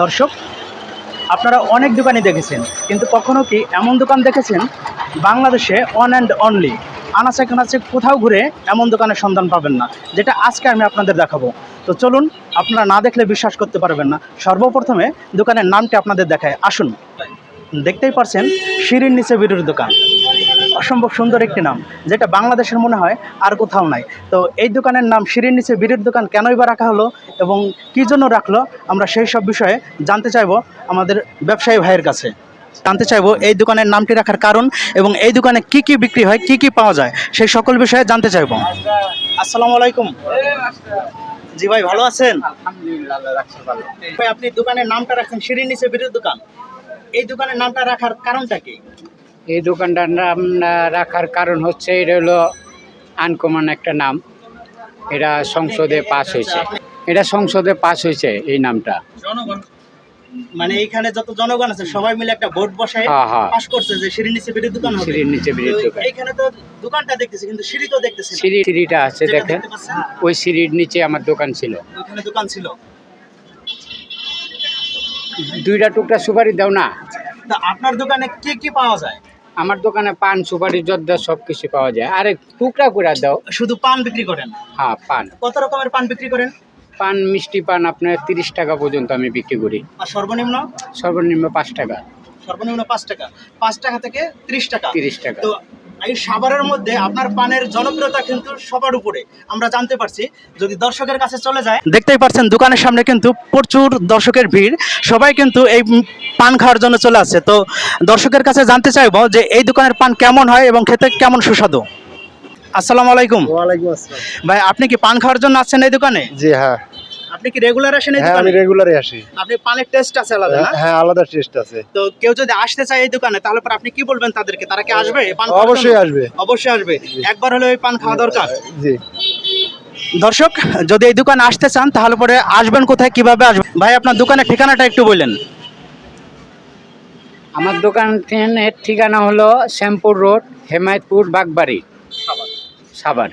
দর্শক, আপনারা অনেক দোকানই দেখেছেন, কিন্তু কখনো কি এমন দোকান দেখেছেন? বাংলাদেশে অন অ্যান্ড অনলি আনাচে কানাচে কোথাও ঘুরে এমন দোকানের সন্ধান পাবেন না, যেটা আজকে আমি আপনাদের দেখাবো। তো চলুন, আপনারা না দেখলে বিশ্বাস করতে পারবেন না। সর্বপ্রথমে দোকানের নামটি আপনাদের দেখায় আসুন। দেখতেই পারছেন সিঁড়ির নিচে বিরুর দোকান। অসম্ভব সুন্দর একটি নাম যেটা বাংলাদেশের মনে হয় আর কোথাও নাই। তো এই দোকানের নাম সিঁড়ির নিচে বিড়ির দোকান কেনই বা রাখা হলো এবং কী জন্য রাখল আমরা সেই সব বিষয়ে জানতে চাইব আমাদের ব্যবসায়ী ভাইয়ের কাছে। জানতে চাইব এই দোকানের নামটি রাখার কারণ এবং এই দোকানে কি কি বিক্রি হয় কি কি পাওয়া যায় সেই সকল বিষয়ে জানতে চাইব। আসসালামু আলাইকুম। জি ভাই ভালো আছেন? ভাই আপনি দোকানের নামটা রাখছেন সিঁড়ির নিচে বিড়ির দোকান। এই দোকানের নামটা রাখার কারণটা কি? এই দোকানটার নাম রাখার কারণ হচ্ছে এটা হলো আনকমন একটা নাম। এটা সংসদে পাস হয়েছে। এটা সংসদে পাস হয়েছে এই নামটা। জনগণ মানে এইখানে যত জনগণ আছে সবাই মিলে একটা ভোট বসায় হ্যাঁ, হ্যাঁ। পাস করছে যে সিঁড়ি নিচে বিড়ির দোকান হবে। সিঁড়ির নিচে বিড়ির দোকান। এইখানে তো দোকানটা দেখতেছি কিন্তু সিঁড়ি তো দেখতেছি সিঁড়ি সিঁড়িটা আছে দেখেন। ওই সিঁড়ির নিচে আমার দোকান ছিল। ওইখানে দোকান ছিল। দুইটা টুকরা সুপারি দাও না। আপনার দোকানে কি কি পাওয়া যায়? আমার দোকানে পান সুপারি জর্দা সব কিছু পাওয়া যায়। আরে টুকরা করে দাও। শুধু পান বিক্রি করেন? হ্যাঁ পান। কত রকমের পান বিক্রি করেন? পান মিষ্টি পান আপনার তিরিশ টাকা পর্যন্ত আমি বিক্রি করি। আর সর্বনিম্ন? সর্বনিম্ন পাঁচ টাকা। সর্বনিম্ন পাঁচ টাকা। পাঁচ টাকা থেকে ত্রিশ টাকা। তিরিশ টাকা। তো এই সাভারের মধ্যে আপনার পানের জনপ্রিয়তা কিন্তু সবার উপরে। আমরা জানতে পারছি যদি দর্শকের কাছে চলে যায় দেখতেই পাচ্ছেন দোকানের সামনে কিন্তু প্রচুর দর্শকের ভিড়। সবাই কিন্তু এই পান খাওয়ার জন্য চলে আসছে। তো দর্শকের কাছে জানতে চাইব যে এই দোকানের পান কেমন হয় এবং খেতে কেমন সুস্বাদু? আসসালামু আলাইকুম। ওয়ালাইকুম আসসালাম। ভাই আপনি কি পান খাওয়ার জন্য আসছেন এই দোকানে? জি হ্যাঁ। আপনি কি রেগুলার আসেন এই হ্যাঁ আমি রেগুলারই আসি। আপনি পানের টেস্ট আছে আলাদা না? হ্যাঁ আলাদা টেস্ট আছে। তো কেউ যদি আসতে চায় এই দোকানে তাহলে পর আপনি কি বলবেন তাদেরকে? তারা কি আসবে পান অবশ্যই আসবে। অবশ্যই আসবে। একবার হলে ওই পান খাওয়া দরকার? জি। দর্শক যদি এই দোকানে আসতে চান তাহলে পরে আসবেন কোথায় কীভাবে আসবেন? ভাই আপনার দোকানের ঠিকানাটা একটু বললেন আমার দোকানের ঠিকানা হলো শ্যামপুর রোড হেমায়তপুর বাগবাড়ি। সাভার।